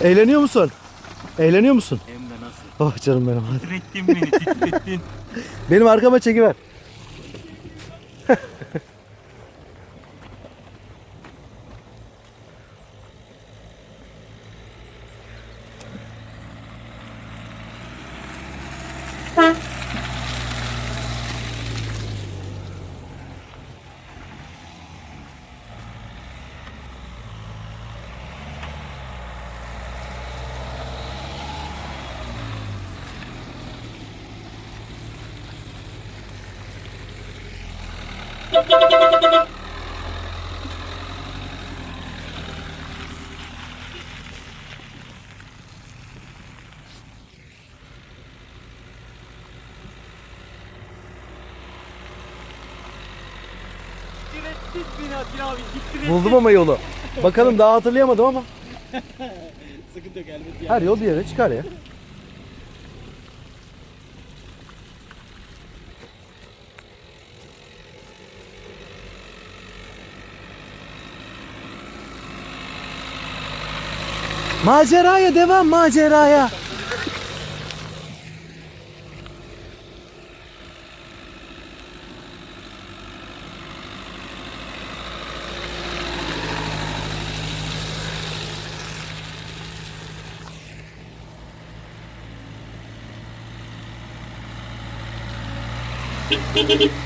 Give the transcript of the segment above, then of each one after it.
Eğleniyor musun? Eğleniyor musun? Hem de nasıl? Oh canım benim hadi. Titrettin beni titrettin. Benim arkama çekiver. Titrettin Buldum ama yolu. Bakalım daha hatırlayamadım ama. Sıkıntı yok elbet ya. Her yol bir yere çıkar ya. Maceraya devam maceraya.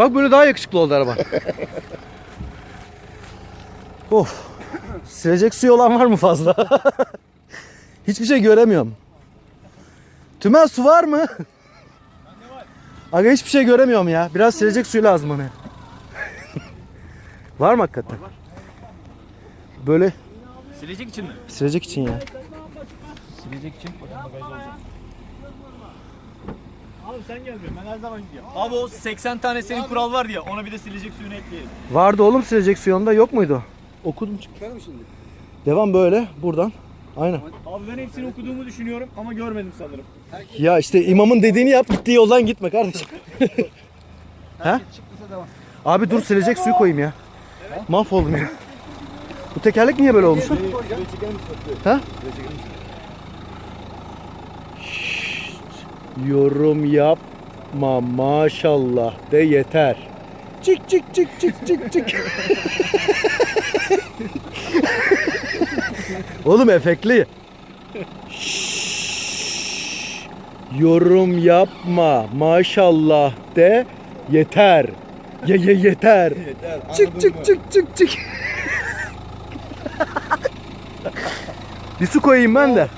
Bak böyle daha yakışıklı oldu araba. of. Silecek suyu olan var mı fazla? Hiçbir şey göremiyorum. Tümel su var mı? Aga hiçbir şey göremiyorum ya. Biraz silecek suyu lazım bana. var mı hakikaten? Böyle Silecek için mi? silecek için ya. Silecek için. Abi sen gelmiyorsun ben her zaman gidiyorum. Abi o 80 tane senin kural var ya ona bir de silecek suyunu ekleyelim. Vardı oğlum silecek suyu onda yok muydu? Okudum çünkü. Devam böyle buradan. Aynen. Abi ben hepsini okuduğumu düşünüyorum ama görmedim sanırım. Ya işte imamın dediğini yap gittiği yoldan gitme kardeşim. ha? Abi dur silecek suyu koyayım ya. Mahvoldum ya. Bu tekerlek niye böyle olmuş? lan? Ha? Yorum yapma maşallah de yeter. Çık çık çık çık çık çık. Oğlum efektli. Şşş, yorum yapma maşallah de yeter. Ye ye yeter. Çık çık çık çık çık. Bir su koyayım ben de.